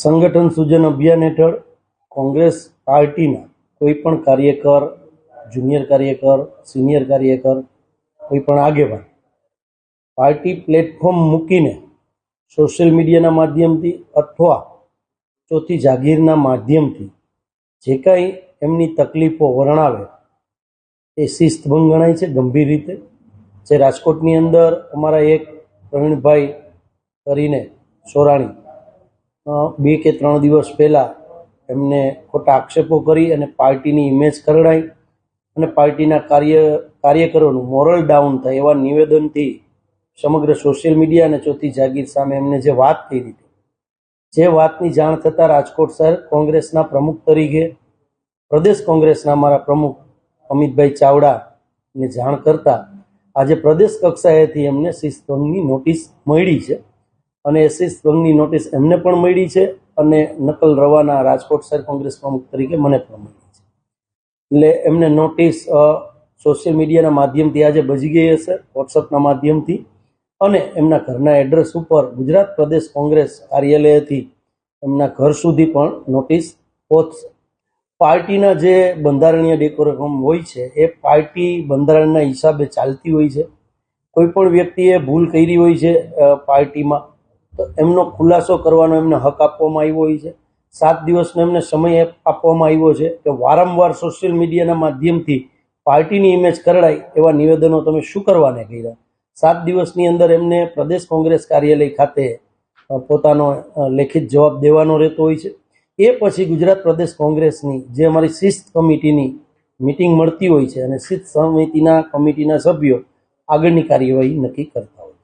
સંગઠન સૂજન અભિયાન હેઠળ કોંગ્રેસ પાર્ટીના કોઈ પણ કાર્યકર, જુનિયર કાર્યકર, સિનિયર કાર્યકર કોઈપણ આગેવાન પાર્ટી પ્લેટફોર્મ મૂકીને સોશિયલ મીડિયાના માધ્યમથી અથવા ચોથી જાગીરના માધ્યમથી જે કાંઈ એમની તકલીફો વર્ણવે એ શિસ્તભંગ ગણાય છે ગંભીર રીતે. જે રાજકોટની અંદર અમારા એક પ્રવીણભાઈ કરીને સોરાણી બે કે ત્રણ દિવસ પહેલાં એમને ખોટા આક્ષેપો કરી અને પાર્ટીની ઇમેજ કરડાઈ અને પાર્ટીના કાર્ય, કાર્યકરોનું મોરલ ડાઉન થાય એવા નિવેદનથી સમગ્ર સોશિયલ મીડિયા અને ચોથી જાગીર સામે એમને જે વાત કરી હતી, જે વાતની જાણ થતાં રાજકોટ શહેર કોંગ્રેસના પ્રમુખ તરીકે, પ્રદેશ કોંગ્રેસના અમારા પ્રમુખ અમિતભાઈ ચાવડાને જાણ કરતા આજે પ્રદેશ કક્ષાએથી એમને શિસ્તભંગની નોટિસ મળી છે. અને એ શિસ્તભંગની નોટિસ એમને પણ મળી છે અને નકલ રવાના રાજકોટ શહેર કોંગ્રેસ પ્રમુખ તરીકે મને પણ મળી છે. એટલે એમને નોટિસ સોશિયલ મીડિયાના માધ્યમથી આજે બજી ગઈ હશે, વોટ્સઅપના માધ્યમથી. અને એમના ઘરના એડ્રેસ ઉપર ગુજરાત પ્રદેશ કોંગ્રેસ કાર્યાલયથી એમના ઘર સુધી પણ નોટિસ પહોંચશે. પાર્ટીના જે બંધારણીય ડેકોરમ હોય છે, એ પાર્ટી બંધારણના હિસાબે ચાલતી હોય છે. કોઈ પણ વ્યક્તિએ ભૂલ કરી હોય છે પાર્ટીમાં તો એમનો ખુલાસો કરવાનો એમને હક આપવામાં આવ્યો હોય છે. સાત દિવસનો એમને સમય આપવામાં આવ્યો છે કે વારંવાર સોશિયલ મીડિયાના માધ્યમથી પાર્ટીની ઇમેજ કરડાય એવા નિવેદનો તમે શું કરવાને કર્યા? સાત દિવસની અંદર એમને પ્રદેશ કોંગ્રેસ કાર્યાલય ખાતે પોતાનો લેખિત જવાબ દેવાનો રહેતો હોય છે. એ પછી ગુજરાત પ્રદેશ કોંગ્રેસની જે અમારી શિસ્ત કમિટીની મિટિંગ મળતી હોય છે અને શિસ્ત સમિતિના કમિટીના સભ્યો આગળની કાર્યવાહી નક્કી કરતા